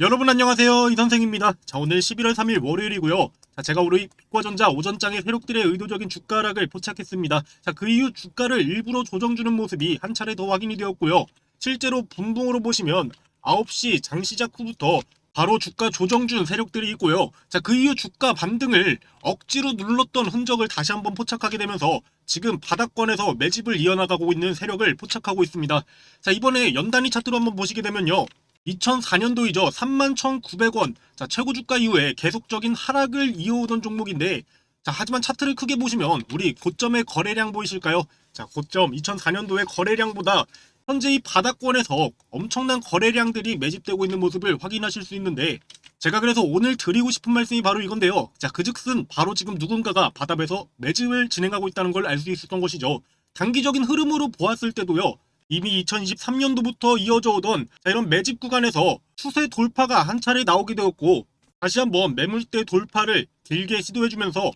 여러분 안녕하세요 이 선생입니다 자 오늘 11월 3일 월요일이고요 자 제가 우리 빛과전자 오전장의 세력들의 의도적인 주가 하락을 포착했습니다 자 그 이후 주가를 일부러 조정주는 모습이 한 차례 더 확인이 되었고요 실제로 분봉으로 보시면 9시 장 시작 후부터 바로 주가 조정 준 세력들이 있고요. 자, 그 이후 주가 반등을 억지로 눌렀던 흔적을 다시 한번 포착하게 되면서 지금 바닥권에서 매집을 이어나가고 있는 세력을 포착하고 있습니다. 자, 이번에 연단위 차트로 한번 보시게 되면요. 2004년도이죠. 31,900원. 자, 최고 주가 이후에 계속적인 하락을 이어오던 종목인데 자, 하지만 차트를 크게 보시면 우리 고점의 거래량 보이실까요? 자, 고점 2004년도의 거래량보다 현재 이 바닥권에서 엄청난 거래량들이 매집되고 있는 모습을 확인하실 수 있는데 제가 그래서 오늘 드리고 싶은 말씀이 바로 이건데요. 자, 그즉슨 바로 지금 누군가가 바닥에서 매집을 진행하고 있다는 걸 알 수 있었던 것이죠. 단기적인 흐름으로 보았을 때도요. 이미 2023년도부터 이어져 오던 자, 이런 매집 구간에서 추세 돌파가 한 차례 나오게 되었고 다시 한번 매물대 돌파를 길게 시도해주면서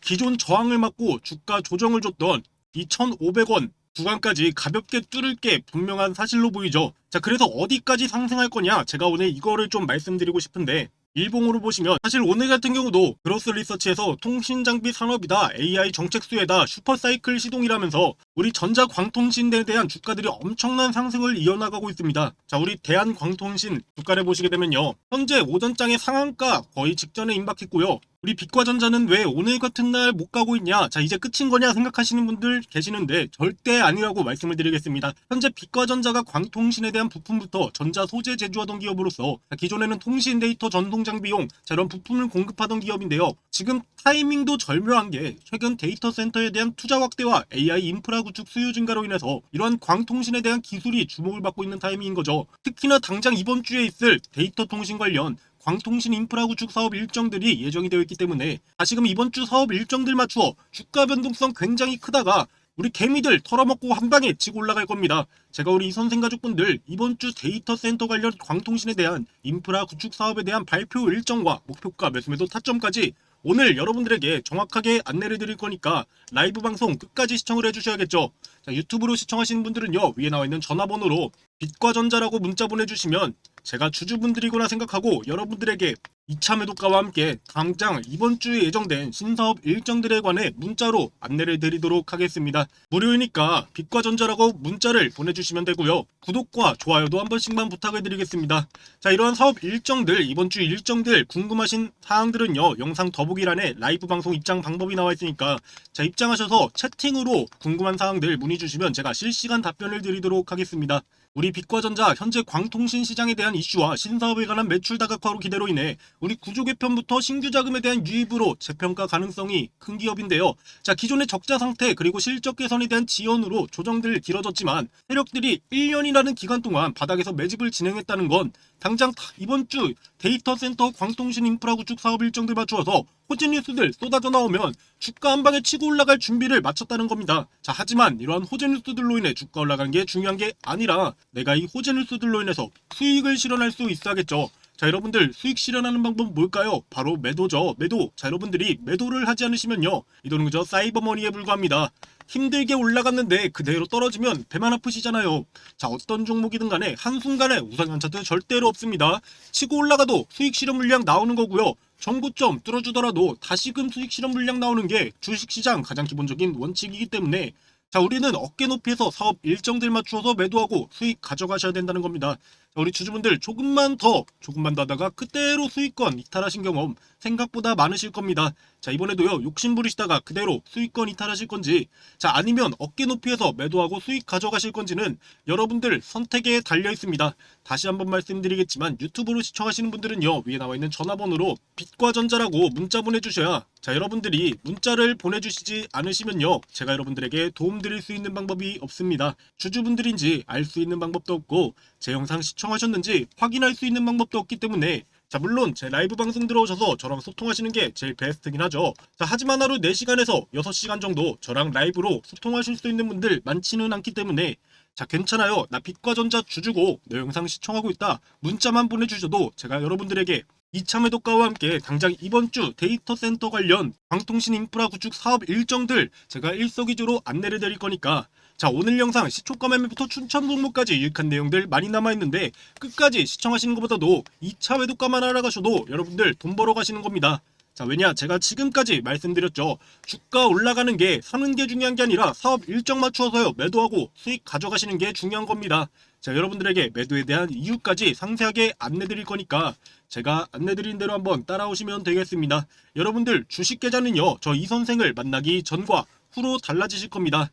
기존 저항을 막고 주가 조정을 줬던 2,500원 구간까지 가볍게 뚫을 게 분명한 사실로 보이죠. 자, 그래서 어디까지 상승할 거냐? 제가 오늘 이거를 좀 말씀드리고 싶은데 일봉으로 보시면 사실 오늘 같은 경우도 그로스 리서치에서 통신 장비 산업이다 AI 정책수에다 슈퍼사이클 시동이라면서 우리 전자광통신에 대한 주가들이 엄청난 상승을 이어나가고 있습니다. 자 우리 대한광통신 주가를 보시게 되면요 현재 오전장의 상한가 거의 직전에 임박했고요. 우리 빛과 전자는 왜 오늘 같은 날 못 가고 있냐? 자, 이제 끝인 거냐 생각하시는 분들 계시는데 절대 아니라고 말씀을 드리겠습니다. 현재 빛과 전자가 광통신에 대한 부품부터 전자 소재 제조하던 기업으로서 자, 기존에는 통신 데이터 전송 장비용 자, 이런 부품을 공급하던 기업인데요. 지금 타이밍도 절묘한 게 최근 데이터 센터에 대한 투자 확대와 AI 인프라 구축 수요 증가로 인해서 이러한 광통신에 대한 기술이 주목을 받고 있는 타이밍인 거죠. 특히나 당장 이번 주에 있을 데이터 통신 관련 광통신 인프라 구축 사업 일정들이 예정이 되어 있기 때문에 다시금 이번 주 사업 일정들 맞추어 주가 변동성 굉장히 크다가 우리 개미들 털어먹고 한 방에 치고 올라갈 겁니다. 제가 우리 이 선생 가족분들 이번 주 데이터 센터 관련 광통신에 대한 인프라 구축 사업에 대한 발표 일정과 목표가 매수매도 타점까지 오늘 여러분들에게 정확하게 안내를 드릴 거니까 라이브 방송 끝까지 시청을 해주셔야겠죠. 자, 유튜브로 시청하시는 분들은요 위에 나와 있는 전화번호로 빛과 전자라고 문자 보내주시면 제가 주주분들이구나 생각하고 여러분들에게 2차 매도가와 함께 당장 이번 주에 예정된 신사업 일정들에 관해 문자로 안내를 드리도록 하겠습니다. 무료이니까 빛과 전자라고 문자를 보내주시면 되고요. 구독과 좋아요도 한 번씩만 부탁을 드리겠습니다. 자 이러한 사업 일정들 이번 주 일정들 궁금하신 사항들은요 영상 더보기란에 라이브 방송 입장 방법이 나와 있으니까 자 입장하셔서 채팅으로 궁금한 사항들 문의 주시면 제가 실시간 답변을 드리도록 하겠습니다. 우리 빛과전자 현재 광통신 시장에 대한 이슈와 신사업에 관한 매출 다각화로 기대로 인해 우리 구조 개편부터 신규 자금에 대한 유입으로 재평가 가능성이 큰 기업인데요. 자 기존의 적자 상태 그리고 실적 개선에 대한 지연으로 조정들 길어졌지만 세력들이 1년이라는 기간 동안 바닥에서 매집을 진행했다는 건 당장 이번 주 데이터 센터 광통신 인프라 구축 사업 일정들 맞추어서 호재 뉴스들 쏟아져 나오면 주가 한 방에 치고 올라갈 준비를 마쳤다는 겁니다. 자, 하지만 이러한 호재 뉴스들로 인해 주가 올라간 게 중요한 게 아니라 내가 이 호재 뉴스들로 인해서 수익을 실현할 수 있어야겠죠. 자, 여러분들 수익 실현하는 방법 뭘까요? 바로 매도죠. 매도. 자, 여러분들이 매도를 하지 않으시면요. 이 돈은 그저 사이버머니에 불과합니다. 힘들게 올라갔는데 그대로 떨어지면 배만 아프시잖아요. 자, 어떤 종목이든 간에 한순간에 우상향 차트 절대로 없습니다. 치고 올라가도 수익 실현 물량 나오는 거고요. 정고점 뚫어주더라도 다시금 수익 실현 물량 나오는 게 주식시장 가장 기본적인 원칙이기 때문에 자, 우리는 어깨 높이에서 사업 일정들 맞추어서 매도하고 수익 가져가셔야 된다는 겁니다. 자, 우리 주주분들 조금만 더, 조금만 더 하다가 그대로 수익권 이탈하신 경험 생각보다 많으실 겁니다. 자, 이번에도요, 욕심 부리시다가 그대로 수익권 이탈하실 건지, 자, 아니면 어깨 높이에서 매도하고 수익 가져가실 건지는 여러분들 선택에 달려 있습니다. 다시 한번 말씀드리겠지만 유튜브로 시청하시는 분들은요, 위에 나와 있는 전화번호로 빛과 전자라고 문자 보내주셔야 자, 여러분들이 문자를 보내주시지 않으시면요, 제가 여러분들에게 도움 드릴 수 있는 방법이 없습니다. 주주분들인지 알 수 있는 방법도 없고, 제 영상 시청 하셨는지 확인할 수 있는 방법도 없기 때문에 자 물론 제 라이브 방송 들어오셔서 저랑 소통하시는 게 제일 베스트긴 하죠. 자 하지만 하루 4시간에서 6시간 정도 저랑 라이브로 소통하실 수 있는 분들 많지는 않기 때문에 자 괜찮아요. 나 빛과 전자 주주고 내 영상 시청하고 있다. 문자만 보내주셔도 제가 여러분들에게 2차 매도가와 함께 당장 이번 주 데이터 센터 관련 광통신 인프라 구축 사업 일정들 제가 일석이조로 안내를 드릴 거니까 자 오늘 영상 시초가 매매부터 추천 종목까지 유익한 내용들 많이 남아있는데 끝까지 시청하시는 것보다도 2차 외도가만 알아가셔도 여러분들 돈 벌어 가시는 겁니다. 자 왜냐 제가 지금까지 말씀드렸죠. 주가 올라가는 게 사는 게 중요한 게 아니라 사업 일정 맞추어서요 매도하고 수익 가져가시는 게 중요한 겁니다. 자 여러분들에게 매도에 대한 이유까지 상세하게 안내 드릴 거니까 제가 안내 드린 대로 한번 따라오시면 되겠습니다. 여러분들 주식 계좌는요 저 이 선생을 만나기 전과 후로 달라지실 겁니다.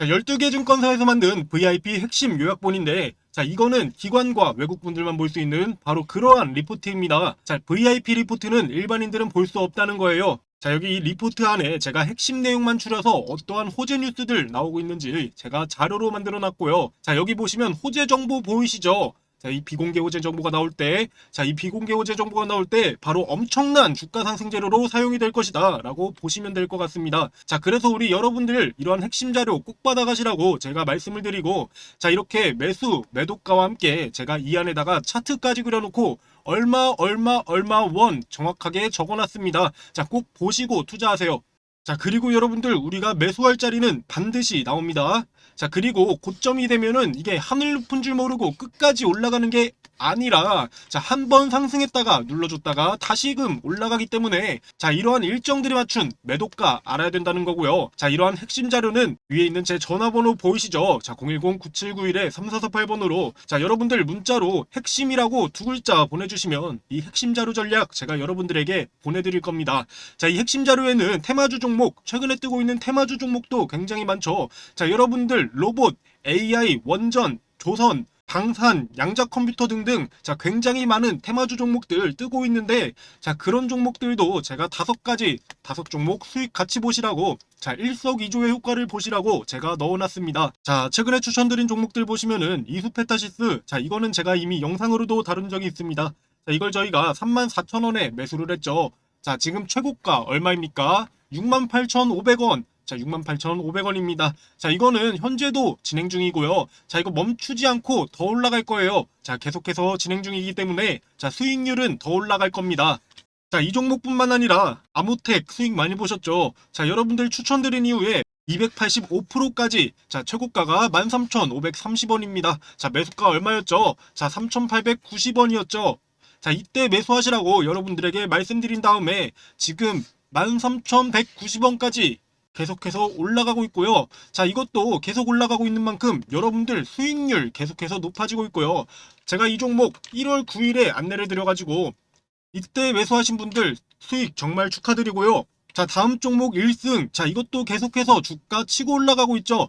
자, 12개 증권사에서 만든 VIP 핵심 요약본인데 자, 이거는 기관과 외국분들만 볼 수 있는 바로 그러한 리포트입니다. 자, VIP 리포트는 일반인들은 볼 수 없다는 거예요. 자, 여기 이 리포트 안에 제가 핵심 내용만 추려서 어떠한 호재 뉴스들 나오고 있는지 제가 자료로 만들어 놨고요. 자, 여기 보시면 호재 정보 보이시죠? 자, 이 비공개 호재 정보가 나올 때, 자, 이 비공개 호재 정보가 나올 때 바로 엄청난 주가 상승 재료로 사용이 될 것이다 라고 보시면 될 것 같습니다. 자, 그래서 우리 여러분들 이러한 핵심 자료 꼭 받아가시라고 제가 말씀을 드리고, 자, 이렇게 매수, 매도가와 함께 제가 이 안에다가 차트까지 그려놓고 얼마, 얼마, 얼마 원 정확하게 적어놨습니다. 자, 꼭 보시고 투자하세요. 자, 그리고 여러분들 우리가 매수할 자리는 반드시 나옵니다. 자, 그리고 고점이 되면은 이게 하늘 높은 줄 모르고 끝까지 올라가는 게 아니라 자, 한 번 상승했다가 눌러줬다가 다시금 올라가기 때문에 자, 이러한 일정들에 맞춘 매도가 알아야 된다는 거고요. 자, 이러한 핵심 자료는 위에 있는 제 전화번호 보이시죠? 자, 010-9791-3448번으로 자, 여러분들 문자로 핵심이라고 두 글자 보내주시면 이 핵심 자료 전략 제가 여러분들에게 보내드릴 겁니다. 자, 이 핵심 자료에는 테마주 종목, 최근에 뜨고 있는 테마주 종목도 굉장히 많죠. 자, 여러분들 로봇, AI, 원전, 조선, 방산, 양자 컴퓨터 등등 자 굉장히 많은 테마주 종목들 뜨고 있는데 자 그런 종목들도 제가 다섯 가지 다섯 종목 수익 같이 보시라고 자 일석이조의 효과를 보시라고 제가 넣어놨습니다. 자 최근에 추천드린 종목들 보시면은 이수페타시스 자 이거는 제가 이미 영상으로도 다룬 적이 있습니다. 자 이걸 저희가 34,000원에 매수를 했죠. 자 지금 최고가 얼마입니까? 68,500원. 자, 68,500원입니다. 자, 이거는 현재도 진행 중이고요. 자, 이거 멈추지 않고 더 올라갈 거예요. 자, 계속해서 진행 중이기 때문에 자, 수익률은 더 올라갈 겁니다. 자, 이 종목뿐만 아니라 아무텍 수익 많이 보셨죠? 자, 여러분들 추천드린 이후에 285%까지 자 최고가가 13,530원입니다. 자 매수가 얼마였죠? 자 3,890원이었죠. 자 이때 매수하시라고 여러분들에게 말씀드린 다음에 지금 13,190원까지 계속해서 올라가고 있고요. 자, 이것도 계속 올라가고 있는 만큼 여러분들 수익률 계속해서 높아지고 있고요. 제가 이 종목 1월 9일에 안내를 드려가지고 이때 매수하신 분들 수익 정말 축하드리고요. 자, 다음 종목 1승. 자, 이것도 계속해서 주가 치고 올라가고 있죠.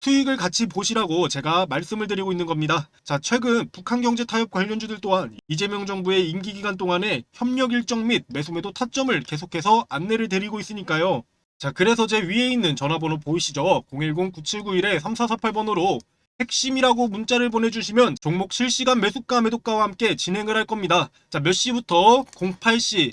수익을 같이 보시라고 제가 말씀을 드리고 있는 겁니다. 자, 최근 북한 경제 타협 관련주들 또한 이재명 정부의 임기 기간 동안에 협력 일정 및 매수 매도 타점을 계속해서 안내를 드리고 있으니까요. 자, 그래서 제 위에 있는 전화번호 보이시죠? 010-9791-3448번으로 핵심이라고 문자를 보내주시면 종목 실시간 매수가 매도가와 함께 진행을 할 겁니다. 자, 몇 시부터 08시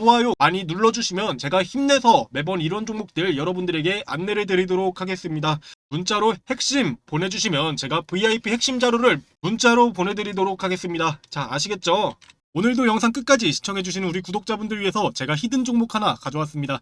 많이 눌러주시면 제가 힘내서 매번 이런 종목들 여러분들에게 안내를 드리도록 하겠습니다. 문자로 핵심 보내주시면 제가 VIP 핵심 자료를 문자로 보내드리도록 하겠습니다. 자 아시겠죠? 오늘도 영상 끝까지 시청해주시는 우리 구독자분들 위해서 제가 히든 종목 하나 가져왔습니다.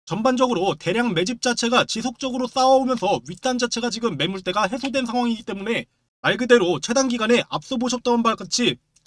전반적으로 대량 매집 자체가 지속적으로 쌓아오면서 윗단 자체가 지금 매물대가 해소된 상황이기 때문에 말 그대로 최단 기간에 앞서 보셨던 바와 같이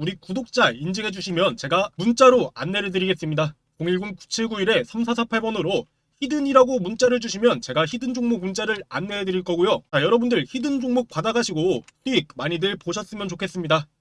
우리 구독자 인증해 주시면 제가 문자로 안내를 드리겠습니다. 010-9791-3448번으로 히든이라고 문자를 주시면 제가 히든 종목 문자를 안내해 드릴 거고요. 자, 여러분들 히든 종목 받아가시고 수익 많이들 보셨으면 좋겠습니다.